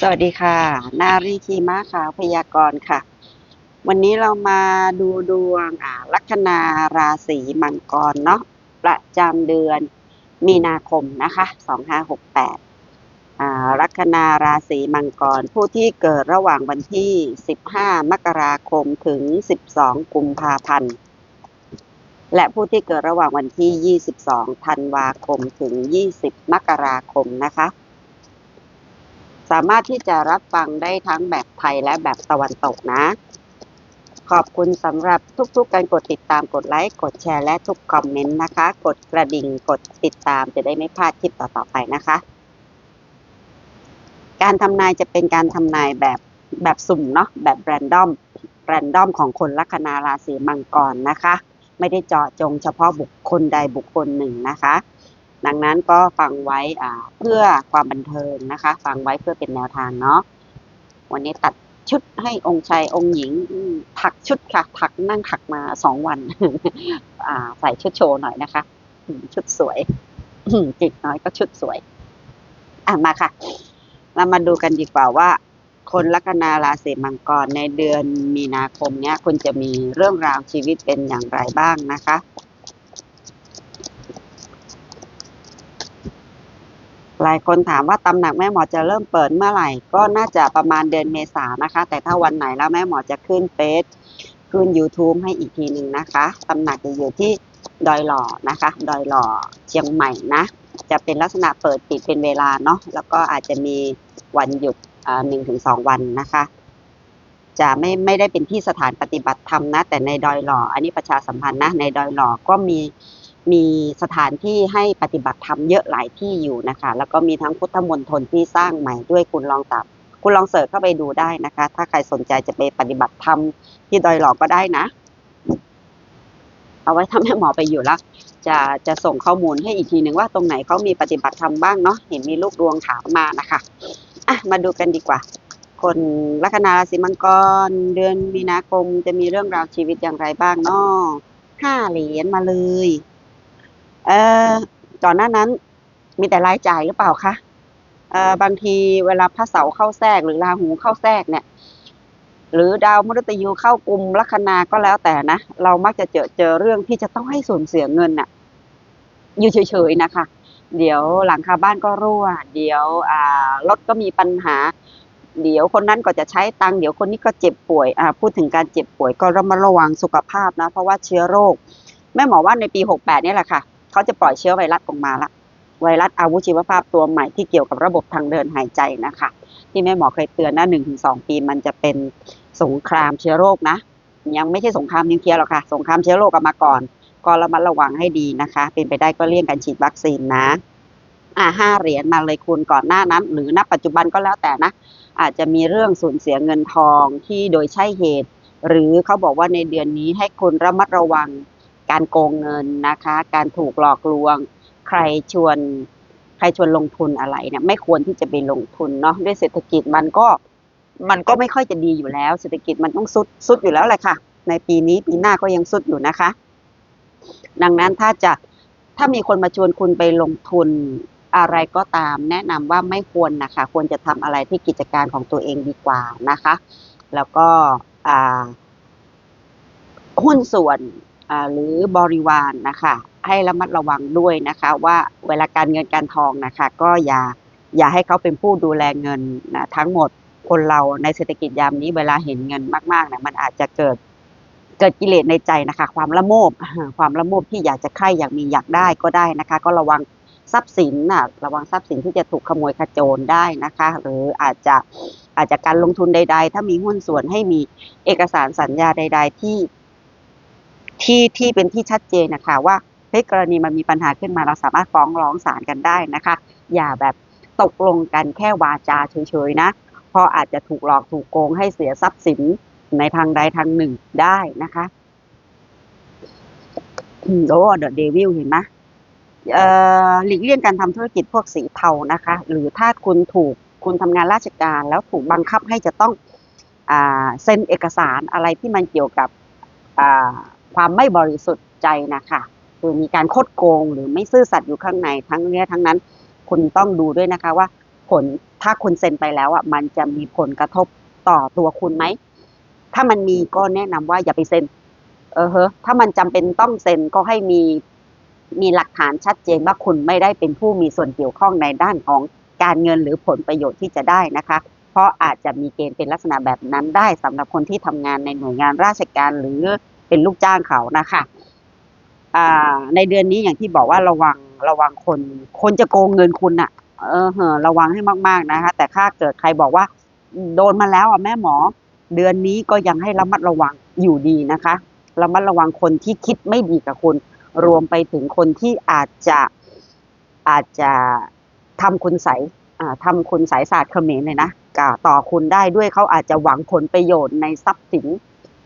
สวัสดีค่ะ นารีคีม้าขาวพยากรณ์ค่ะ วันนี้เรามาดูดวงอ่าลัคนาราศีมังกรเนาะประจำเดือนมีนาคมนะคะ2568อ่าลัคนาราศีมังกร ผู้ที่เกิดระหว่างวันที่15มกราคมถึง12กุมภาพันธ์และผู้ที่เกิดระหว่างวันที่ 22 ธันวาคมถึง 20 มกราคมนะคะ สามารถที่จะรับฟังได้ทั้งแบบไทยและแบบตะวันตกนะ ขอบคุณสำหรับทุกๆ การกดติดตามกดไลค์ กดแชร์และทุกคอมเมนต์นะคะ กดกระดิ่งกดติดตามจะได้ไม่พลาดคลิปต่อๆไปนะคะ การทำนายจะเป็นการทำนายแบบแบบสุ่มเนาะแบบแรนดอมแรนดอมของคนลัคนาราศีมังกรนะคะ ไม่ได้เจาะจงเฉพาะบุคคลใดบุคคลหนึ่งนะคะ ดังนั้นก็ฟังไว้อ่าเพื่อความบันเทิงนะคะ ฟังไว้เพื่อเป็นแนวทางเนาะวันนี้ตัดชุดให้องค์ชายองค์หญิงถักชุดค่ะ ถักนั่งถักมาสองวันอ่าใส่ชุดโชว์หน่อยนะคะ ชุดสวยจิกน้อยก็ชุดสวย อะมาค่ะ เรามาดูกันดีกว่าว่า คนลัคนาราศีมังกรในเดือนมีนาคมเนี้ยคุณจะมีเรื่องราวชีวิตเป็นอย่างไรบ้างนะคะ หลายคนถามว่าตำหนักแม่หมอจะเริ่มเปิดเมื่อไหร่ ก็น่าจะประมาณเดือนเมษานะคะ แต่ถ้าวันไหนแล้วแม่หมอจะขึ้นเฟซขึ้น YouTube ให้อีกทีหนึ่งนะคะตำหนักจะอยู่ที่ดอยหล่อนะคะ ดอยหล่อเชียงใหม่นะ จะเป็นลักษณะเปิดปิดเป็นเวลาเนาะแล้วก็อาจจะมีวันหยุดหนึ่งถึงสองวันนะคะ จะไม่ไม่ได้เป็นที่สถานปฏิบัติธรรมนะ แต่ในดอยหล่ออันนี้ประชาสัมพันธ์นะในดอยหล่อก็มี มีสถานที่ให้ปฏิบัติธรรมเยอะหลายที่อยู่นะคะ แล้วก็มีทั้งพุทธมณฑลที่สร้างใหม่ด้วยคุณลองตับ คุณลองเสิร์ชเข้าไปดูได้นะคะ ถ้าใครสนใจจะไปปฏิบัติธรรมที่ดอยหลอก็ได้นะ เอาไว้ถ้าแม่หมอไปอยู่แล้วจะจะส่งข้อมูลให้อีกทีหนึ่งว่าตรงไหนเขามีปฏิบัติธรรมบ้างเนาะเห็นมีลูกดวงถามมานะคะอะมาดูกันดีกว่า คนลัคนาราศีมังกรเดือนมีนาคมจะมีเรื่องราวชีวิตอย่างไรบ้างเนาะห้าเหรียญมาเลย เอ่อก่อนหน้านั้นมีแต่รายจ่ายหรือเปล่าคะเอ่อบางทีเวลาพระเสาร์เข้าแทรกหรือราหูเข้าแทรกเนี่ย หรือดาวมฤตยูเข้ากลุ่มลัคนาก็แล้วแต่นะเรามักจะเจอเจอเรื่องที่จะต้องให้สูญเสียเงินน่ะ อยู่เฉยๆนะคะ เดี๋ยวหลังคาบ้านก็รั่ว เดี๋ยวอ่ารถก็มีปัญหา เดี๋ยวคนนั้นก็จะใช้ตังค์เดี๋ยวคนนี้ก็เจ็บป่วยอ่าพูดถึงการเจ็บป่วยก็ระมัดระวังสุขภาพนะ เพราะว่าเชื้อโรคแม่หมอว่าในปี 68เนี่ยแหละค่ะ เขาจะปล่อยเชื้อไวรัสออกมาละไวรัสอาวุธชีวภาพตัวใหม่ที่เกี่ยวกับระบบทางเดินหายใจนะคะ ที่แม่หมอเคยเตือนนะหนึ่งถึงสองปีมันจะเป็นสงครามเชื้อโรคนะ ยังไม่ใช่สงครามนิวเคลียร์หรอกค่ะ สงครามเชื้อโรคกลับมาก่อน ก็ระมัดระวังให้ดีนะคะ เป็นไปได้ก็เลี่ยงการฉีดวัคซีนนะอ่าห้าเหรียญมาเลยคุณก่อนหน้านั้น หรือณปัจจุบันก็แล้วแต่นะ อาจจะมีเรื่องสูญเสียเงินทองที่โดยใช่เหตุ หรือเขาบอกว่าในเดือนนี้ให้คุณระมัดระวัง การโกงเงินนะคะ การถูกหลอกลวง ใครชวนใครชวนลงทุนอะไรเนี่ยไม่ควรที่จะไปลงทุนเนาะด้วยเศรษฐกิจมันก็มันก็ไม่ค่อยจะดีอยู่แล้ว เศรษฐกิจมันต้องสุดสุดอยู่แล้วแหละค่ะ ในปีนี้ปีหน้าก็ยังสุดอยู่นะคะ ดังนั้นถ้าจะถ้ามีคนมาชวนคุณไปลงทุนอะไรก็ตาม แนะนำว่าไม่ควรนะคะ ควรจะทำอะไรที่กิจการของตัวเองดีกว่านะคะ แล้วก็อ่าหุ้นส่วน หรือบริวารนะคะให้ระมัดระวังด้วยนะคะว่าเวลาการเงินการทองนะคะก็อย่าอย่าให้เขาเป็นผู้ดูแลเงินนะทั้งหมดคนเราในเศรษฐกิจยามนี้เวลาเห็นเงินมากๆเนี่ยมันอาจจะเกิดเกิดกิเลสในใจนะคะ ความละโมบความละโมบที่อยากจะใคร่อยากมีอยากได้ก็ได้นะคะ ก็ระวังทรัพย์สินนะระวังทรัพย์สินที่จะถูกขโมยขโจรได้นะคะ หรืออาจจะอาจจะการลงทุนใด ๆ ถ้ามีหุ้นส่วนให้มีเอกสารสัญญาใด ๆ ที่ ที่ที่เป็นที่ชัดเจนนะคะว่าเฮ้ยกรณีมันมีปัญหาขึ้นมาเราสามารถฟ้องร้องศาลกันได้นะคะ อย่าแบบตกลงกันแค่วาจาเฉยๆนะเพราะอาจจะถูกหลอกถูกโกงให้เสียทรัพย์สินในทางใดทางหนึ่งได้นะคะโอ้เดอะเดวิลเห็นไหมเออหลีกเลี่ยงการทำธุรกิจพวกสีเทานะคะ หรือถ้าคุณถูกคุณทำงานราชการ แล้วถูกบังคับให้จะต้องอเซ็นเอกสารอะไรที่มันเกี่ยวกับ ความไม่บริสุทธิ์ใจนะคะคือมีการคดโกงหรือไม่ซื่อสัตย์อยู่ข้างในทั้งนี้ทั้งนั้นคุณต้องดูด้วยนะคะว่า ผลถ้าคุณเซ็นไปแล้วอะมันจะมีผลกระทบต่อตัวคุณไหมถ้ามันมีก็แนะนำว่าอย่าไปเซ็น เออเฮะถ้ามันจำเป็นต้องเซ็นก็ให้มีมีหลักฐานชัดเจนว่าคุณไม่ได้เป็นผู้มีส่วนเกี่ยวข้องในด้านของการเงินหรือผลประโยชน์ที่จะได้นะคะ เพราะอาจจะมีเกณฑ์เป็นลักษณะแบบนั้นได้สำหรับคนที่ทำงานในหน่วยงานราชการหรือ เป็นลูกจ้างเขานะคะอ่าในเดือนนี้อย่างที่บอกว่าระวังระวังคน คนจะโกงเงินคุณอะเออเหอะระวังให้มาก ๆนะคะ แต่ถ้าเกิดใครบอกว่า โดนมาแล้วอะแม่หมอ เดือนนี้ก็ยังให้ระมัดระวังอยู่ดีนะคะระมัดระวังคนที่คิดไม่ดีกับคุณ รวมไปถึงคนที่อาจจะอาจจะทำคุณใสยอ่าทำคุณสายศาสตร์เขมรเลยนะก่าต่อคุณได้ด้วยเขาอาจจะหวังผลประโยชน์ในทรัพย์สิน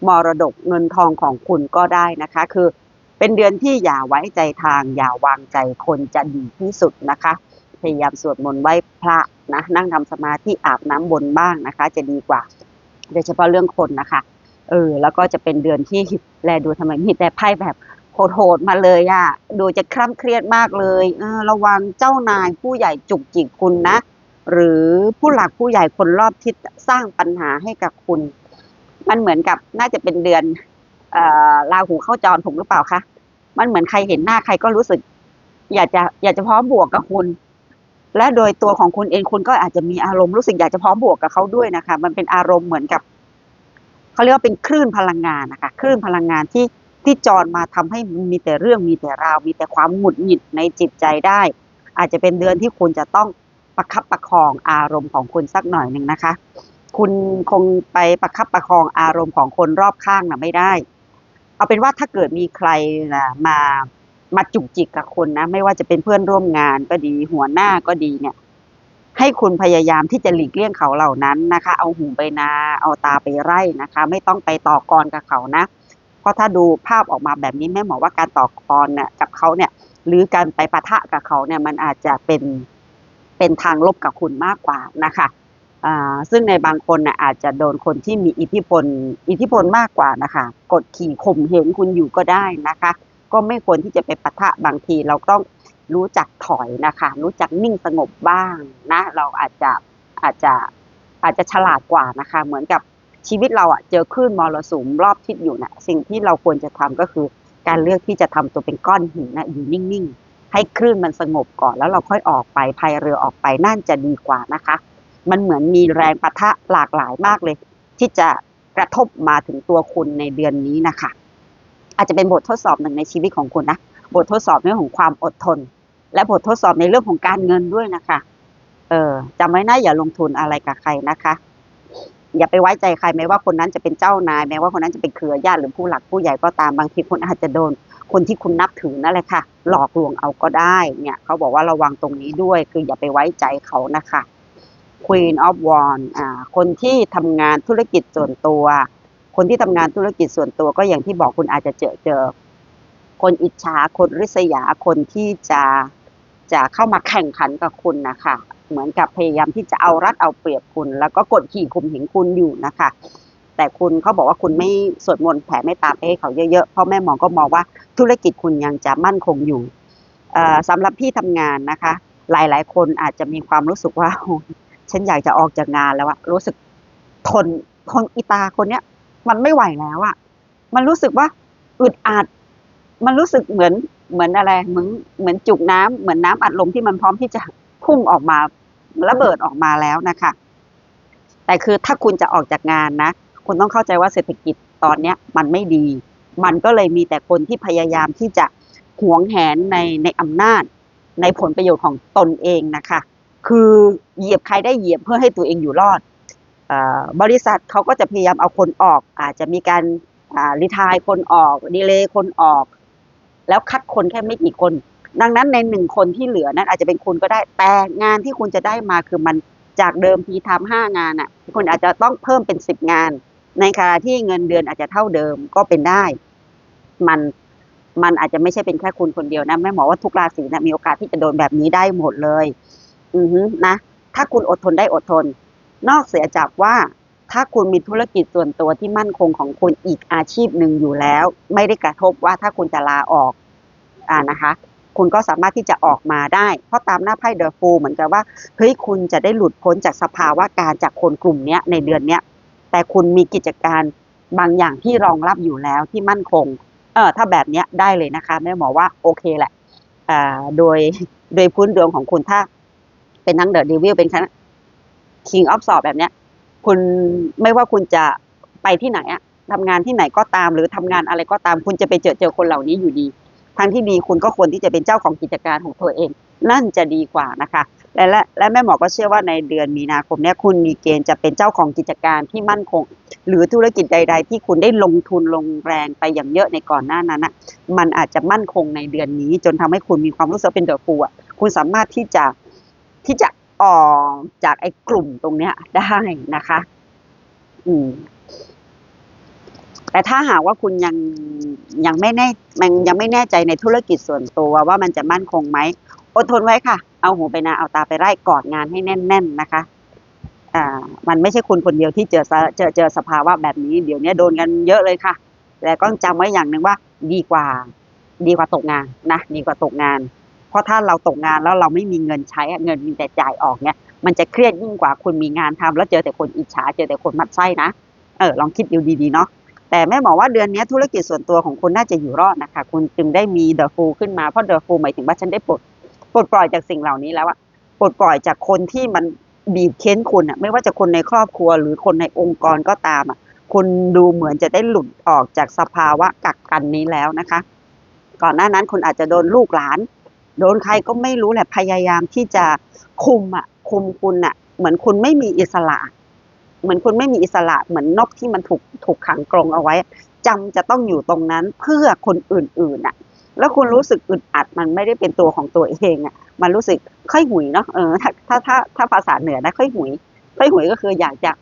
มรดกเงินทองของคุณก็ได้นะคะ คือเป็นเดือนที่อย่าไว้ใจทาง อย่าวางใจคนจะดีที่สุดนะคะ พยายามสวดมนต์ไหว้พระนะนั่งทำสมาธิอาบน้ำบนบ้างนะคะ จะดีกว่า โดยเฉพาะเรื่องคนนะคะเออแล้วก็จะเป็นเดือนที่แลดูทำไมมีแต่ไพ่แบบโหดๆมาเลยอะดูจะคร่ำเครียดมากเลยเออระวังเจ้านายผู้ใหญ่จุกจิกคุณนะ หรือผู้หลักผู้ใหญ่คนรอบทิศสร้างปัญหาให้กับคุณ มันเหมือนกับน่าจะเป็นเดือนอราหูเข้าจรถูกหรือเปล่าคะมันเหมือนใครเห็นหน้าใครก็รู้สึก อยากจะอยากจะพร้อมบวกกับคุณ และโดยตัวของคุณเองคุณก็อาจจะมีอารมณ์รู้สึกอยากจะพร้อมบวกกับเขาด้วยนะคะ มันเป็นอารมณ์เหมือนกับเขาเรียกว่าเป็นคลื่นพลังงานนะคะคลื่นพลังงานที่ที่จรมาทำให้มีแต่เรื่องมีแต่ราว มีแต่ความหงุดหงิดในจิตใจได้ อาจจะเป็นเดือนที่คุณจะต้องประคับประคองอารมณ์ของคุณสักหน่อยหนึ่งนะคะ คุณคงไปประคับประคองอารมณ์ของคนรอบข้างนะไม่ได้ เอาเป็นว่าถ้าเกิดมีใครนะมามาจุกจิกกับคุณนะ ไม่ว่าจะเป็นเพื่อนร่วมงานก็ดี หัวหน้าก็ดีเนี่ย ให้คุณพยายามที่จะหลีกเลี่ยงเขาเหล่านั้นนะคะ เอาหูไปนา เอาตาไปไร่นะคะ ไม่ต้องไปต่อกรกับเขานะ เพราะถ้าดูภาพออกมาแบบนี้แม่หมอว่าการต่อกรเนี่ยกับเขาเนี่ย หรือการไปปะทะกับเขาเนี่ย มันอาจจะเป็นเป็นทางลบกับคุณมากกว่านะคะ ซึ่งในบางคนนี่ยอาจจะโดนคนที่มีอิทธิพล อิทธิพลมากกว่านะคะกดขี่ข่มเหงคุณอยู่ก็ได้นะคะ ก็ไม่ควรที่จะไปปะทะบางทีเราต้องรู้จักถอยนะคะ รู้จักนิ่งสงบบ้างนะ เราอาจจะอาจจะอาจจะฉลาดกว่านะคะ เหมือนกับชีวิตเราอะเจอคลื่นมรสุมรอบทิศอยู่นะสิ่งที่เราควรจะทำก็คือ การเลือกที่จะทำตัวเป็นก้อนหินนะอยู่นิ่งๆ ให้คลื่นมันสงบก่อนแล้วเราค่อยออกไปพายเรือออกไปน่าจะดีกว่านะคะ มันเหมือนมีแรงปะทะหลากหลายมากเลย ที่จะกระทบมาถึงตัวคุณในเดือนนี้นะคะ อาจจะเป็นบททดสอบหนึ่งในชีวิตของคุณนะบททดสอบเรื่องของความอดทน และบททดสอบในเรื่องของการเงินด้วยนะคะ เออจำไว้นะอย่าลงทุนอะไรกับใครนะคะ อย่าไปไว้ใจใครแม้ว่าคนนั้นจะเป็นเจ้านายแม้ว่าคนนั้นจะเป็นเครือญาติหรือผู้หลักผู้ใหญ่ก็ตามบางทีคุณอาจจะโดนคนที่คุณนับถือนั่นแหละค่ะ หลอกลวงเอาก็ได้ เนี่ยเขาบอกว่าระวังตรงนี้ด้วย คืออย่าไปไว้ใจเขานะคะ Queen of Wands อ่าคนที่ทำงานธุรกิจส่วนตัว คนที่ทำงานธุรกิจส่วนตัวก็อย่างที่บอกคุณอาจจะเจอเจอ คนอิจฉาคนริษยาคนที่จะจะเข้ามาแข่งขันกับคุณนะคะเหมือนกับพยายามที่จะเอารัดเอาเปรียบคุณ แล้วก็กดขี่ข่มเหงคุณอยู่นะคะ แต่คุณเขาบอกว่าคุณไม่สวดมนต์แผ่เมตตาไปให้เขาเยอะๆเพราะแม่หมอก็มองว่าธุรกิจคุณยังจะมั่นคงอยู่สำหรับพี่ทำงานนะคะ หลายๆ คนอาจจะมีความรู้สึกว่า ฉันอยากจะออกจากงานแล้วอะรู้สึกทนทนอีตาคนเนี้ย มันไม่ไหวแล้วอะมันรู้สึกว่าอึดอัด มันรู้สึกเหมือนเหมือนอะไรเหมือนเหมือนจุกน้ำเหมือนน้ำอัดลมที่มันพร้อมที่จะพุ่งออกมาระเบิดออกมาแล้วนะคะ แต่คือถ้าคุณจะออกจากงานนะ คุณต้องเข้าใจว่าเศรษฐกิจตอนเนี้ย มันไม่ดี มันก็เลยมีแต่คนที่พยายามที่จะหวงแหนในในอำนาจ ในผลประโยชน์ของตนเองนะคะ คือเหยียบใครได้เหยียบเพื่อให้ตัวเองอยู่รอดอบริษัทเขาก็จะพยายามเอาคนออก อาจจะมีการรีทายคนออกดีเลย์คนออก แล้วคัดคนแค่ไม่กี่คน ดังนั้นในหนึ่งคนที่เหลือนั้น อาจจะเป็นคุณก็ได้แต่งานที่คุณจะได้มาคือมันจากเดิมทีทำห้างานอะคุณอาจจะต้องเพิ่มเป็นสิบงาน ในขณะที่เงินเดือนอาจจะเท่าเดิมก็เป็นได้ มันมันอาจจะไม่ใช่เป็นแค่คุณคนเดียวนะแม่หมอว่าทุกราศีนะมีโอกาสที่จะโดนแบบนี้ได้หมดเลย อือฮึนะ ถ้าคุณอดทนได้อดทน นอกเสียจากว่า ถ้าคุณมีธุรกิจส่วนตัวที่มั่นคงของคุณอีกอาชีพหนึ่งอยู่แล้ว ไม่ได้กระทบว่าถ้าคุณจะลาออกอ่านะคะ คุณก็สามารถที่จะออกมาได้ เพราะตามหน้าไพ่เดอะฟูเหมือนกับว่าเฮ้ยคุณจะได้หลุดพ้นจากสภาวะการจากคนกลุ่มเนี้ยในเดือนเนี้ยแต่คุณมีกิจการบางอย่างที่รองรับอยู่แล้วที่มั่นคง เออถ้าแบบเนี้ยได้เลยนะคะแม่หมอว่าโอเคแหละอ่าโดยโดยพื้นดวงของคุณถ้า เป็นทั้งเดอะเดวิลเป็นทั้ง King of s w o r d แบบเนี้ย คุณไม่ว่าคุณจะไปที่ไหนอะทำงานที่ไหนก็ตาม หรือทำงานอะไรก็ตาม คุณจะไปเจอเจอคนเหล่านี้อยู่ดีทางที่ดีคุณก็ควรที่จะเป็นเจ้าของกิจการของตัวเอง นั่นจะดีกว่านะคะ และและและแม่หมอก็เชื่อว่าในเดือนมีนาคมเนี้ยคุณมีเกณฑ์จะเป็นเจ้าของกิจการที่มั่นคง หรือธุรกิจใด ๆ ที่คุณได้ลงทุนลงแรงไปอย่างเยอะในก่อนหน้านั้นอะมันอาจจะมั่นคงในเดือนนี้ จนทำให้คุณมีความรู้สึกเป็นเดอะฟูอะคุณสามารถที่จะ ที่จะออกจากไอ้กลุ่มตรงเนี้ยได้นะคะ อืม แต่ถ้าหากว่าคุณยังยังไม่แน่มันยังไม่แน่ใจในธุรกิจส่วนตัวว่ามันจะมั่นคงไหมอดทนไว้ค่ะ เอาหูไปนาเอาตาไปไร่กอดงานให้แน่น ๆ นะคะ อ่า มันไม่ใช่คุณคนเดียวที่เจอเจอเจอสภาวะแบบนี้ เดี๋ยวนี้โดนกันเยอะเลยค่ะ แต่ก็จำไว้อย่างหนึ่งว่า ดีกว่า ดีกว่าตกงานนะ ดีกว่าตกงาน เพราะถ้าเราตกงานแล้วเราไม่มีเงินใช้เงินมีแต่จ่ายออกเนี่ยมันจะเครียดยิ่งกว่าคุณมีงานทำแล้วเจอแต่คนอิจฉาเจอแต่คนมัดไส้นะเออลองคิดดูดีๆเนาะแต่แม่บอกว่าเดือนนี้ธุรกิจส่วนตัวของคุณน่าจะอยู่รอดนะคะ คุณจึงได้มีเดอะฟูขึ้นมาเพราะเดอะฟูหมายถึงว่าฉันได้ปลดปลดปล่อยจากสิ่งเหล่านี้แล้วอะปลดปล่อยจากคนที่มันบีบเค้นคุณอะไม่ว่าจะคนในครอบครัวหรือคนในองค์กรก็ตามอะคุณดูเหมือนจะได้หลุดออกจากสภาวะกักกันนี้แล้วนะคะ ก่อนหน้านั้นคุณอาจจะโดนลูกหลาน โดนใครก็ไม่รู้แหละพยายามที่จะคุมอะคุมคุณอะเหมือนคุณไม่มีอิสระ เหมือนคุณไม่มีอิสระเหมือนนกที่มันถูกถูกขังกรงเอาไว้จำจะต้องอยู่ตรงนั้นเพื่อคนอื่นๆน่ะ แล้วคุณรู้สึกอึดอัดมันไม่ได้เป็นตัวของตัวเองอะ มันรู้สึกค่อยหุยเนาะเออถ้าถ้าถ้าถ้าภาษาเหนือนะค่อยหุยค่อยหุยก็คืออยากจะ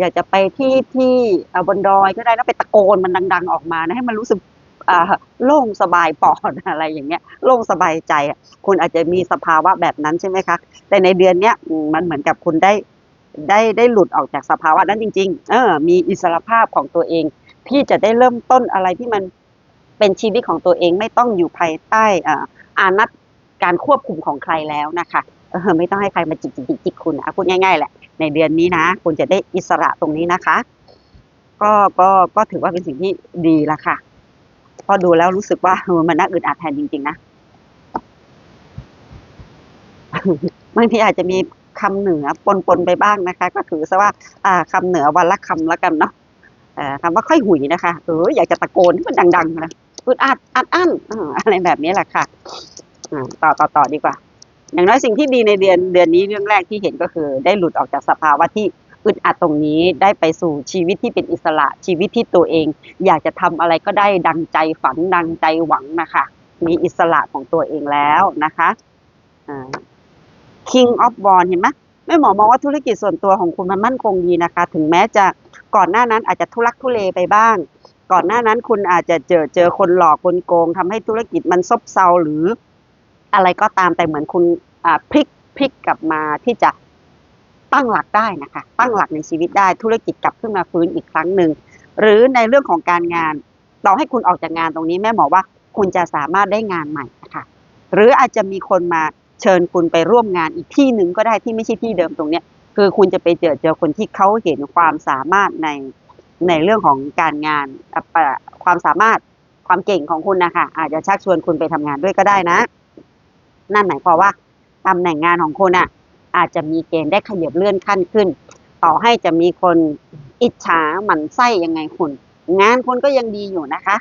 อยากจะไปที่ที่บนดอยก็ได้แล้วไปตะโกนมันดัง ๆ ออกมานะให้มันรู้สึก โล่งสบายปอดอะไรอย่างเงี้ยโล่งสบายใจอะคุณอาจจะมีสภาวะแบบนั้นใช่ไหมคะ แต่ในเดือนเนี้ยมันเหมือนกับคุณได้ได้ได้หลุดออกจากสภาวะนั้นจริง ๆ เออ มีอิสรภาพของตัวเอง ที่จะได้เริ่มต้นอะไรที่มันเป็นชีวิตของตัวเองไม่ต้องอยู่ภายใต้อ่าอานัตการควบคุมของใครแล้วนะคะเออไม่ต้องให้ใครมาจิกจิกจิกคุณอะพูดง่ายๆแหละ ในเดือนนี้นะ คุณจะได้อิสระตรงนี้นะคะ ก็ก็ก็ถือว่าเป็นสิ่งที่ดีละค่ะ พอดูแล้วรู้สึกว่ามันน่าอึดอัดแทนจริง ๆ นะบางทีอาจจะมีคำเหนือปนๆไปบ้างนะคะ ก็ถือซะว่า อ่าคำเหนือวันละคำแล้วกันเนาะคำว่าค่อยหุยนะคะเอออยากจะตะโกนให้มันดังๆนะอึดอัดอัดอั้นอะไรแบบนี้แหละค่ะต่อต่อต่อดีกว่า อย่างน้อยสิ่งที่ดีในเดือนเดือนนี้เรื่องแรกที่เห็นก็คือ ได้หลุดออกจากสภาวะที่ อึดอัดตรงนี้ได้ไปสู่ชีวิตที่เป็นอิสระชีวิตที่ตัวเอง อยากจะทำอะไรก็ได้ดังใจฝันดังใจหวังนะคะมีอิสระของตัวเองแล้วนะคะ King of w a n เห็นไหมแม่หมอมองว่าธุรกิจส่วนตัวของคุณมันมั่นคงดีนะคะ ถึงแม้จะก่อนหน้านั้นอาจจะทุลักทุเลไปบ้าง ก่อนหน้านั้นคุณอาจจะเจอเจอคนหลอกคนโกงทำให้ธุรกิจมันซบเซาหรือ อะไรก็ตามแต่เหมือนคุณพลิกพลิกกลับมาที่จะ ตั้งหลักได้นะคะ ตั้งหลักในชีวิตได้ธุรกิจกลับขึ้นมาฟื้นอีกครั้งหนึ่งหรือในเรื่องของการงานต่อให้คุณออกจากงานตรงนี้แม่หมอว่าคุณจะสามารถได้งานใหม่นะคะหรืออาจจะมีคนมาเชิญคุณไปร่วมงานอีกที่หนึ่งก็ได้ที่ไม่ใช่ที่เดิมตรงเนี้ยคือคุณจะไปเจอเจอคนที่เขาเห็นความสามารถในในเรื่องของการงานความสามารถความเก่งของคุณนะคะอาจจะชักชวนคุณไปทำงานด้วยก็ได้นะ นั่นหมายความว่าตำแหน่งงานของคุณอะ อาจจะมีเกณฑ์ได้ขยับเลื่อนขั้นขึ้น ต่อให้จะมีคนอิจฉาหมั่นไส้ยังไงคุณ งานคุณก็ยังดีอยู่นะคะ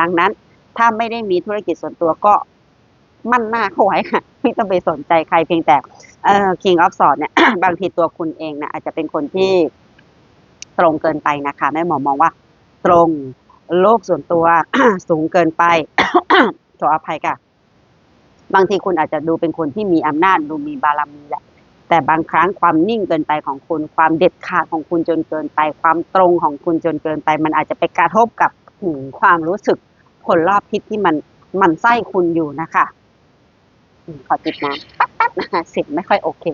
ดังนั้นถ้าไม่ได้มีธุรกิจส่วนตัวก็มั่นหน้าเข้าไว้ค่ะ ไม่ต้องไปสนใจใครเพียงแต่เอ่อ King of Swords เนี่ย บางทีตัวคุณเองนะอาจจะเป็นคนที่ตรงเกินไปนะคะแม่หมอมองว่า ตรงโลกส่วนตัวสูงเกินไปขออภัยค่ะ บางทีคุณอาจจะดูเป็นคนที่มีอำนาจดูมีบารมีแหละ แต่บางครั้งความนิ่งเกินไปของคุณ ความเด็ดขาดของคุณจนเกินไป ความตรงของคุณจนเกินไป มันอาจจะไปกระทบกับความรู้สึกคนรอบทิศที่มันมันไส้คุณอยู่นะคะขอจิบน้ำแป๊บๆนะคะเสียงไม่ค่อยโอเค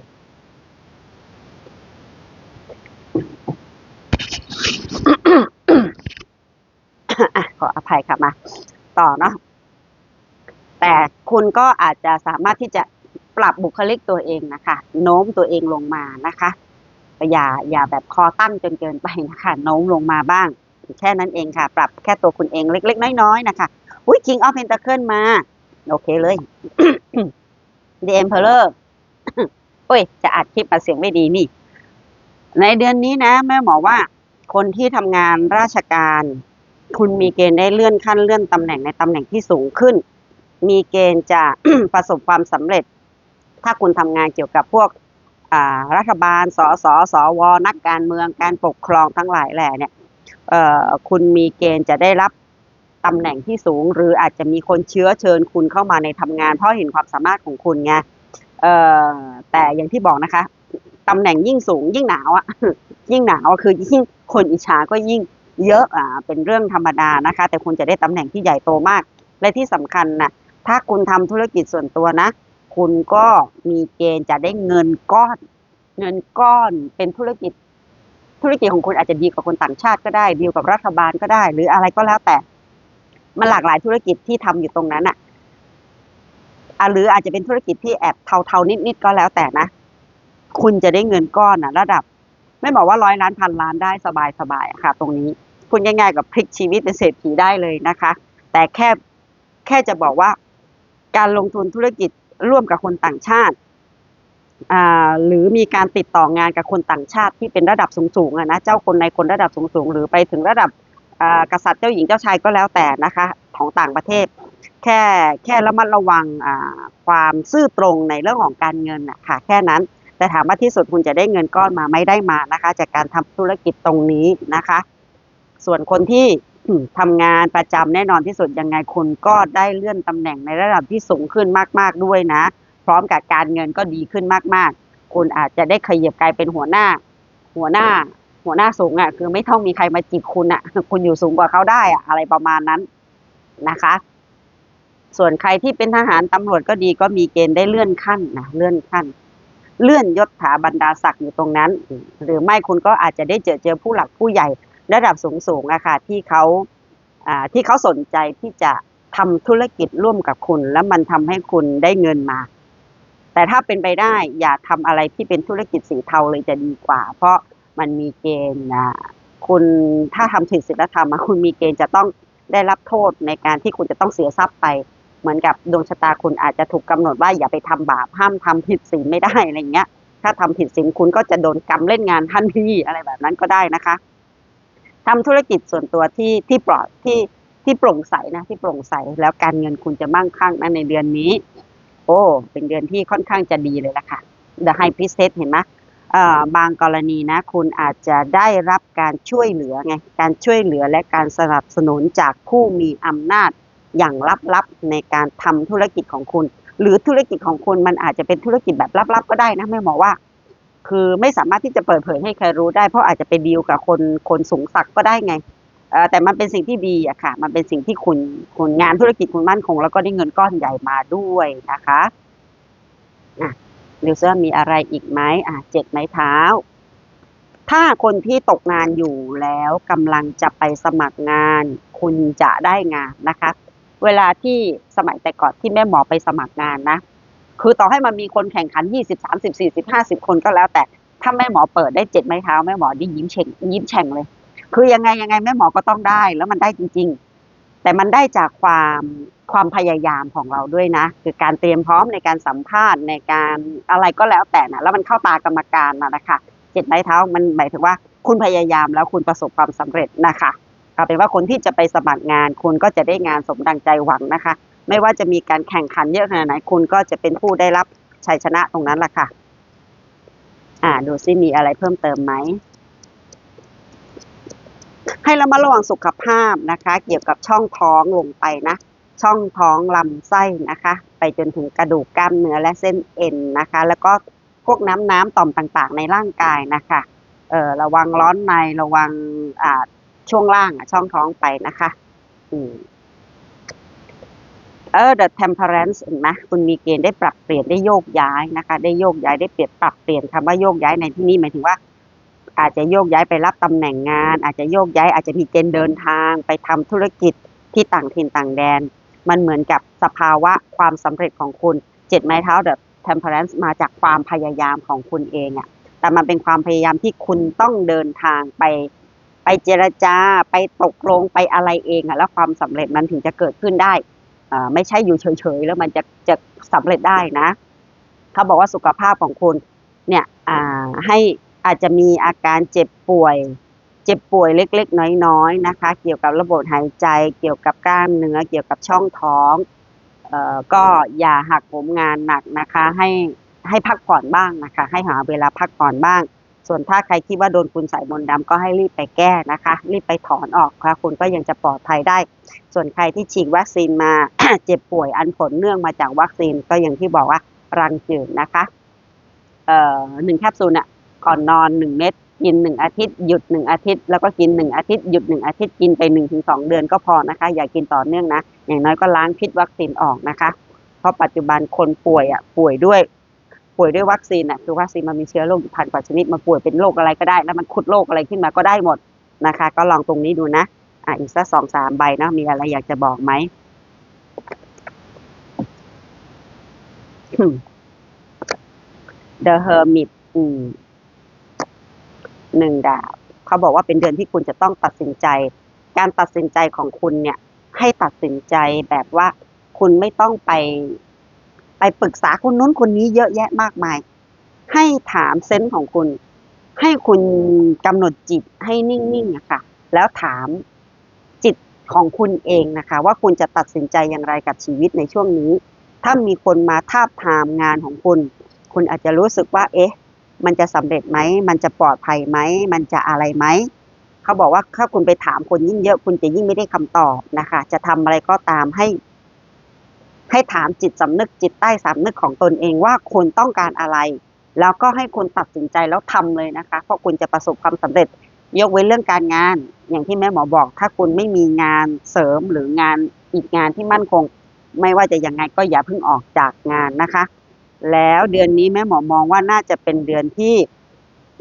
ขออภัยค่ะมา ต่อเนาะแต่คุณก็อาจจะสามารถที่จะ ปรับบุคลิกตัวเองนะคะ โน้มตัวเองลงมานะคะอย่าอย่าแบบคอตั้งจนเกินไปนะคะโน้มลงมาบ้าง แค่นั้นเองค่ะ ปรับแค่ตัวคุณเองเล็ก ๆ น้อยๆนะคะอุ้ย King of Pentacle มา โอเคเลย The Emperor โอ้ย จะอัดคลิปมาเสียงไม่ดีนี่ ในเดือนนี้นะ แม่หมอว่า คนที่ทำงานราชการ คุณมีเกณฑ์ได้เลื่อนขั้นเลื่อนตำแหน่งในตำแหน่งที่สูงขึ้น มีเกณฑ์จะประสบความสำเร็จ ถ้าคุณทำงานเกี่ยวกับพวกรัฐบาล สสสว นักการเมืองการปกครองทั้งหลายแหล่เนี่ยคุณมีเกณฑ์จะได้รับตำแหน่งที่สูง หรืออาจจะมีคนเชื้อเชิญคุณเข้ามาในทำงาน เพราะเห็นความสามารถของคุณไงแต่อย่างที่บอกนะคะตำแหน่งยิ่งสูงยิ่งหนาวอะยิ่งหนาวคือยิ่งคนอิจฉาก็ยิ่งเยอะอ่าเป็นเรื่องธรรมดานะคะ แต่คุณจะได้ตำแหน่งที่ใหญ่โตมาก และที่สำคัญนะถ้าคุณทำธุรกิจส่วนตัวนะ คุณก็มีเกณฑ์จะได้เงินก้อน เงินก้อนเป็นธุรกิจ ธุรกิจของคุณอาจจะดีกว่าคนต่างชาติก็ได้ดีกว่ารัฐบาลก็ได้ หรืออะไรก็แล้วแต่ มันหลากหลายธุรกิจที่ทำอยู่ตรงนั้นอะหรืออาจจะเป็นธุรกิจที่แอบเทาๆนิดๆก็แล้วแต่นะ คุณจะได้เงินก้อนอะระดับ ไม่บอกว่าร้อยล้านพันล้านได้สบายๆค่ะ ตรงนี้คุณง่ายๆกับพลิกชีวิตเป็นเศรษฐีได้เลยนะคะ แต่แค่แค่จะบอกว่าการลงทุนธุรกิจ ร่วมกับคนต่างชาติ หรือมีการติดต่องานกับคนต่างชาติที่เป็นระดับสูงๆนะเจ้าคนในคนระดับสูงๆหรือไปถึงระดับกษัตริย์เจ้าหญิงเจ้าชายก็แล้วแต่นะคะของต่างประเทศ แค่แค่ระมัดระวังความซื่อตรงในเรื่องของการเงินนะค่ะแค่นั้น แต่ถามว่าที่สุดคุณจะได้เงินก้อนมาไม่ได้มานะคะ จากการทำธุรกิจตรงนี้นะคะ ส่วนคนที่ ทำงานประจำแน่นอนที่สุดยังไงคุณก็ได้เลื่อนตำแหน่งในระดับที่สูงขึ้นมาก ๆด้วยนะ พร้อมกับการเงินก็ดีขึ้นมาก ๆ คุณอาจจะได้ขยับกลายเป็นหัวหน้า หัวหน้า หัวหน้าสูงอะ คือไม่ต้องมีใครมาจีบคุณอะ คุณอยู่สูงกว่าเขาได้อะ อะไรประมาณนั้นนะคะ ส่วนใครที่เป็นทหารตำรวจก็ดีก็มีเกณฑ์ได้เลื่อนขั้นนะเลื่อนขั้น เลื่อนยศถาบรรดาศักดิ์อยู่ตรงนั้น หรือไม่คุณก็อาจจะได้เจอเจอผู้หลักผู้ใหญ่ ระดับสูงสูงๆอะค่ะที่เขาที่เขาสนใจที่จะทำธุรกิจร่วมกับคุณ แล้วมันทำให้คุณได้เงินมา แต่ถ้าเป็นไปได้อย่าทำอะไรที่เป็นธุรกิจสีเทาเลยจะดีกว่า เพราะมันมีเกณฑ์นะคุณถ้าทำผิดศีลธรรมคุณมีเกณฑ์จะต้องได้รับโทษในการที่คุณจะต้องเสียทรัพย์ไป เหมือนกับดวงชะตาคุณอาจจะถูกกำหนดว่าอย่าไปทำบาปห้ามทำผิดศีลไม่ได้อะไรเงี้ย ถ้าทำผิดศีลคุณก็จะโดนกรรมเล่นงานทันทีอะไรแบบนั้นก็ได้นะคะ ทำธุรกิจส่วนตัวที่ที่ปลอดที่ที่โปร่งใสนะที่โปร่งใสแล้วการเงินคุณจะมั่งคั่งนะในเดือนนี้ โอ้เป็นเดือนที่ค่อนข้างจะดีเลยละค่ะ The High Priestess เห็นไหมบางกรณีนะ คุณอาจจะได้รับการช่วยเหลือไงการช่วยเหลือและการสนับสนุนจากผู้มีอำนาจอย่างลับๆในการทำธุรกิจของคุณ หรือธุรกิจของคุณมันอาจจะเป็นธุรกิจแบบลับๆก็ได้นะแม่หมอว่า คือไม่สามารถที่จะเปิดเผยให้ใครรู้ได้ เพราะอาจจะไปดีลกับคนคนสูงศักก็ได้ไงแต่มันเป็นสิ่งที่ดีอะค่ะ มันเป็นสิ่งที่คุณคุณงานธุรกิจคุณมั่นคง แล้วก็ได้เงินก้อนใหญ่มาด้วยนะคะอะดูซิว่ามีอะไรอีกไหมอะเจ็ดไม้เท้า ถ้าคนที่ตกงานอยู่แล้วกำลังจะไปสมัครงาน คุณจะได้งานนะคะ เวลาที่สมัยแต่ก่อนที่แม่หมอไปสมัครงานนะ คือต่อให้มันมีคนแข่งขันยี่สิบสามสิบสี่สิบห้าสิบคนก็แล้วแต่ ถ้าแม่หมอเปิดได้เจ็ดไม้เท้าแม่หมอนี่ยิ้มเฉ่งยิ้มแฉ่งเลย คือยังไงยังไงแม่หมอก็ต้องได้ แล้วมันได้จริง ๆ แต่มันได้จากความความพยายามของเราด้วยนะ คือการเตรียมพร้อมในการสัมภาษณ์ในการอะไรก็แล้วแต่นะแล้วมันเข้าตากรรมการนะนะคะเจ็ดไม้เท้ามันหมายถึงว่าคุณพยายามแล้วคุณประสบความสำเร็จนะคะเอาเป็นว่าคนที่จะไปสมัครงานคุณก็จะได้งานสมดังใจหวังนะคะ ไม่ว่าจะมีการแข่งขันเยอะขนาดไหนคุณก็จะเป็นผู้ได้รับชัยชนะตรงนั้นแหละค่ะ อ่า ดูซิมีอะไรเพิ่มเติมไหม ให้เรามาระวังสุขภาพนะคะ เกี่ยวกับช่องท้องลงไปนะ ช่องท้องลำไส้นะคะ ไปจนถึงกระดูกกล้ามเนื้อและเส้นเอ็นนะคะ แล้วก็พวกน้ำน้ำต่อมต่างๆ ในร่างกายนะคะ เออระวังร้อนในระวังอ่าช่วงล่างอะช่องท้องไปนะคะ อืม เออ the temperance เห็นไหมคุณมีเกณฑ์ได้ปรับเปลี่ยนได้โยกย้ายนะคะ ได้โยกย้ายได้เปลี่ยนปรับเปลี่ยนคำว่าโยกย้ายในที่นี้หมายถึงว่า อาจจะโยกย้ายไปรับตำแหน่งงาน อาจจะโยกย้ายอาจจะมีเกณฑ์เดินทาง ไปทำธุรกิจที่ต่างถิ่นต่างแดน มันเหมือนกับสภาวะความสำเร็จของคุณเจ็ดไม้เท้า The Temperance มาจากความพยายามของคุณเองอะแต่มันเป็นความพยายามที่คุณต้องเดินทางไปไปเจรจาไปตกลงไปอะไรเองอะแล้วความสำเร็จมันถึงจะเกิดขึ้นได้ ไม่ใช่อยู่เฉยๆ แล้วมันจะจะสำเร็จได้นะ เขาบอกว่าสุขภาพของคุณเนี่ยให้อาจจะมีอาการเจ็บป่วย เจ็บป่วยเล็กๆ น้อยๆนะคะ เกี่ยวกับระบบหายใจ เกี่ยวกับกล้ามเนื้อ เกี่ยวกับช่องท้องออก็อย่าหักโหมงานหนักนะคะ ให้ให้พักผ่อนบ้างนะคะ ให้หาเวลาพักผ่อนบ้าง ส่วนถ้าใครคิดว่าโดนคุณใส่มนต์ดำก็ให้รีบไปแก้นะคะ รีบไปถอนออกค่ะ คุณก็ยังจะปลอดภัยได้ ส่วนใครที่ฉีดวัคซีนมา เจ็บป่วยอันผลเนื่องมาจากวัคซีนก็อย่างที่บอกว่ารังจืดนะคะเอ่อหนึ่งแคปซูลน่ะก่อนนอนหนึ่งเม็ดกินหนึ่งอาทิตย์หยุดหนึ่งอาทิตย์ แล้วก็กินหนึ่งอาทิตย์หยุดหนึ่งอาทิตย์กินไปหนึ่งถึงสองเดือนก็พอนะคะ อย่ากินต่อเนื่องนะ อย่างน้อยก็ล้างพิษวัคซีนออกนะคะ เพราะปัจจุบันคนป่วยอะป่วยด้วย ป่วยด้วยวัคซีนอะคือวัคซีนมันมีเชื้อโรคพันกว่าชนิดมาป่วยเป็นโรคอะไรก็ได้ แล้วมันขุดโรคอะไรขึ้นมาก็ได้หมดนะคะ ก็ลองตรงนี้ดูนะอะอีกสักสองสามใบนะมีอะไรอยากจะบอกไหม The Hermit อืมหนึ่งดาบเขาบอกว่าเป็นเดือนที่คุณจะต้องตัดสินใจ การตัดสินใจของคุณเนี่ย ให้ตัดสินใจแบบว่าคุณไม่ต้องไป ไปปรึกษาคนนู้นคนนี้เยอะแยะมากมาย ให้ถามเซนส์ของคุณ ให้คุณกำหนดจิตให้นิ่งๆอะคะแล้วถามจิตของคุณเองนะคะ ว่าคุณจะตัดสินใจอย่างไรกับชีวิตในช่วงนี้ ถ้ามีคนมาทาบทามงานของคุณ คุณอาจจะรู้สึกว่า เอ๊ะ มันจะสำเร็จไหม มันจะปลอดภัยไหม มันจะอะไรไหมเขาบอกว่าถ้าคุณไปถามคนยิ่งเยอะ คุณจะยิ่งไม่ได้คำตอบนะคะ จะทำอะไรก็ตามให้ ให้ถามจิตสำนึกจิตใต้สำนึกของตนเองว่าคุณต้องการอะไร แล้วก็ให้คุณตัดสินใจแล้วทำเลยนะคะ เพราะคุณจะประสบความสำเร็จ ยกเว้นเรื่องการงาน อย่างที่แม่หมอบอก ถ้าคุณไม่มีงานเสริมหรืองานอีกงานที่มั่นคง ไม่ว่าจะยังไงก็อย่าเพิ่งออกจากงานนะคะ แล้วเดือนนี้แม่หมอมองว่าน่าจะเป็นเดือนที่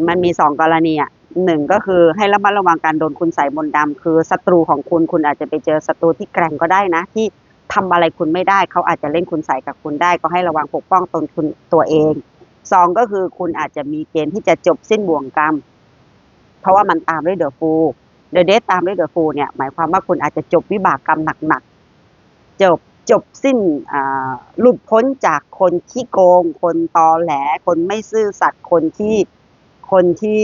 มันมีสองกรณีอะหนึ่งก็คือให้ระมัดระวังการโดนคุณใส่มนต์ดำคือศัตรูของคุณคุณอาจจะไปเจอศัตรูที่แกร่งก็ได้นะที่ ทำอะไรคุณไม่ได้เขาอาจจะเล่นคุณใส่กับคุณได้ ก็ให้ระวังปกป้องตนคุณตัวเองสองก็คือคุณอาจจะมีเกณฑ์ที่จะจบสิ้นบ่วงกรรม เพราะว่ามันตามด้วยเดอะฟูเดอะเดทตามด้วยเดอะฟูเนี่ยหมายความว่าคุณอาจจะจบวิบากกรรมหนักๆจบจบสิ้นหลุดพ้นจากคนขี้โกง คนตอแหล คนไม่ซื่อสัตย์คนที่คนที่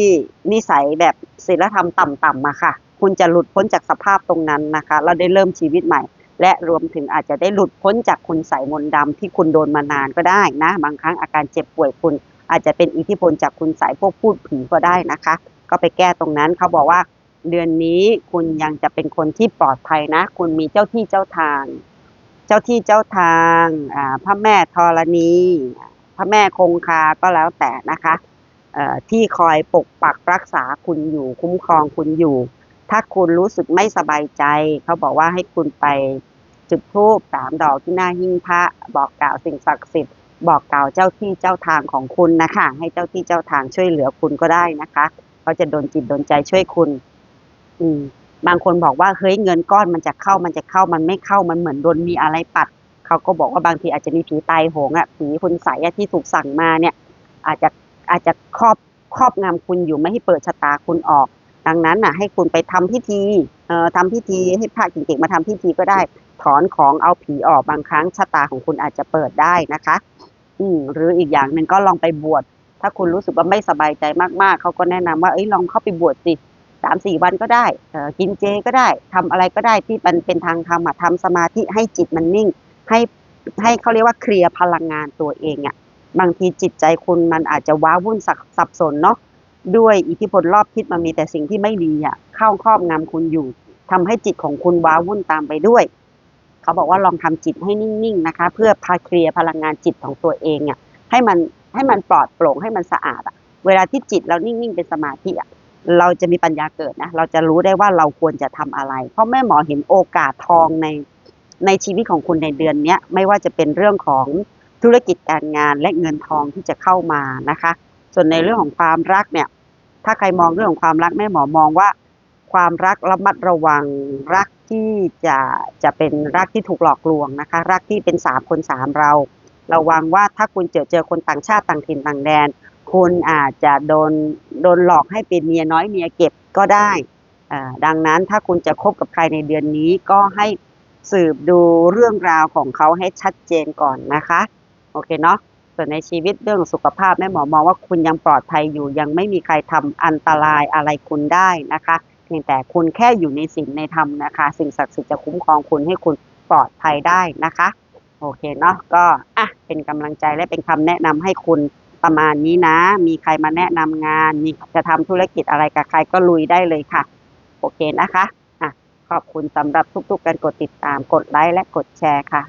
นิสัยแบบศีลธรรมต่ำๆมาค่ะ คุณจะหลุดพ้นจากสภาพตรงนั้นนะคะแล้วได้เริ่มชีวิตใหม่ และรวมถึงอาจจะได้หลุดพ้นจากคุณใส่มนต์ดำที่คุณโดนมานานก็ได้นะ บางครั้งอาการเจ็บป่วยคุณอาจจะเป็นอิทธิพลจากคุณสายพวกพูดผีก็ได้นะคะ ก็ไปแก้ตรงนั้นเขาบอกว่า เดือนนี้คุณยังจะเป็นคนที่ปลอดภัยนะ คุณมีเจ้าที่เจ้าทาง เจ้าที่เจ้าทางพระแม่ธรณี พระแม่คงคาก็แล้วแต่นะคะที่คอยปกปักรักษาคุณอยู่คุ้มครองคุณอยู่ ถ้าคุณรู้สึกไม่สบายใจ เขาบอกว่าให้คุณไป จุดธูปสามดอกที่หน้าหิ้งพระ บอกกล่าวสิ่งศักดิ์สิทธิ์บอกกล่าวเจ้าที่เจ้าทางของคุณนะคะให้เจ้าที่เจ้าทางช่วยเหลือคุณก็ได้นะคะเขาจะโดนจิตโดนใจช่วยคุณ อืม บางคนบอกว่าเฮ้ยเงินก้อนมันจะเข้ามันจะเข้ามันไม่เข้ามันเหมือนโดนมีอะไรปัดเขาก็บอกว่าบางทีอาจจะมีผีตายโหงอะผีคุณใสยอะที่ถูกสั่งมาเนี่ย อาจจะอาจจะครอบครอบงำคุณอยู่ไม่ให้เปิดชะตาคุณออก ดังนั้นน่ะ ให้คุณไปทำพิธี เอ่อทำพิธีให้พระเก่งๆมาทำพิธีก็ได้ ถอนของเอาผีออกบางครั้งชะตาของคุณอาจจะเปิดได้นะคะ อืมหรืออีกอย่างหนึ่งก็ลองไปบวชถ้าคุณรู้สึกว่าไม่สบายใจมากๆ เขาก็แนะนำว่าเอ้ยลองเข้าไปบวชสิสามสี่วันก็ได้เออกินเจก็ได้ทำอะไรก็ได้ที่มันเป็นทางธรรมทำสมาธิให้จิตมันนิ่ง ให้ให้เขาเรียกว่าเคลียร์พลังงานตัวเองอะบางทีจิตใจคุณมันอาจจะว้าวุ่นสับสับสนเนาะด้วยอิทธิพลรอบทิศมันมีแต่สิ่งที่ไม่ดีอะเข้าครอบงำคุณอยู่ทำให้จิตของคุณว้าวุ่นตามไปด้วย เขาบอกว่าลองทำจิตให้นิ่งๆนะคะ เพื่อพาเคลียร์พลังงานจิตของตัวเองอะให้มันให้มันปลอดโปร่งให้มันสะอาดอะเวลาที่จิตเรานิ่งๆเป็นสมาธิอะเราจะมีปัญญาเกิดนะ เราจะรู้ได้ว่าเราควรจะทำอะไร เพราะแม่หมอเห็นโอกาสทองในในชีวิตของคุณในเดือนเนี้ยไม่ว่าจะเป็นเรื่องของธุรกิจการงานและเงินทองที่จะเข้ามานะคะ ส่วนในเรื่องของความรักเนี่ย ถ้าใครมองเรื่องของความรักแม่หมอมองว่า ความรักระมัดระวังรักที่จะจะเป็นรักที่ถูกหลอกลวงนะคะ รักที่เป็นสามคนสามเรา ระวังว่าถ้าคุณเจอเจอคนต่างชาติต่างถิ่นต่างแดน คุณอาจจะโดนโดนหลอกให้เป็นเมียน้อยเมียเก็บก็ได้อ่าดังนั้นถ้าคุณจะคบกับใครในเดือนนี้ก็ให้สืบดูเรื่องราวของเขาให้ชัดเจนก่อนนะคะ โอเคเนาะส่วนในชีวิตเรื่องสุขภาพแม่หมอมองว่าคุณยังปลอดภัยอยู่ ยังไม่มีใครทำอันตรายอะไรคุณได้นะคะ พียงแต่คุณแค่อยู่ในศีลในธรรมนะคะ สิ่งศักดิ์สิทธิ์จะคุ้มครองคุณให้คุณปลอดภัยได้นะคะ โอเคเนาะก็อะเป็นกำลังใจและเป็นคำแนะนำให้คุณประมาณนี้นะ มีใครมาแนะนำงานมีจะทำธุรกิจอะไรกับใครก็ลุยได้เลยค่ะ โอเคนะคะอะขอบคุณสำหรับทุกๆการกดติดตามกดไลค์และกดแชร์ค่ะ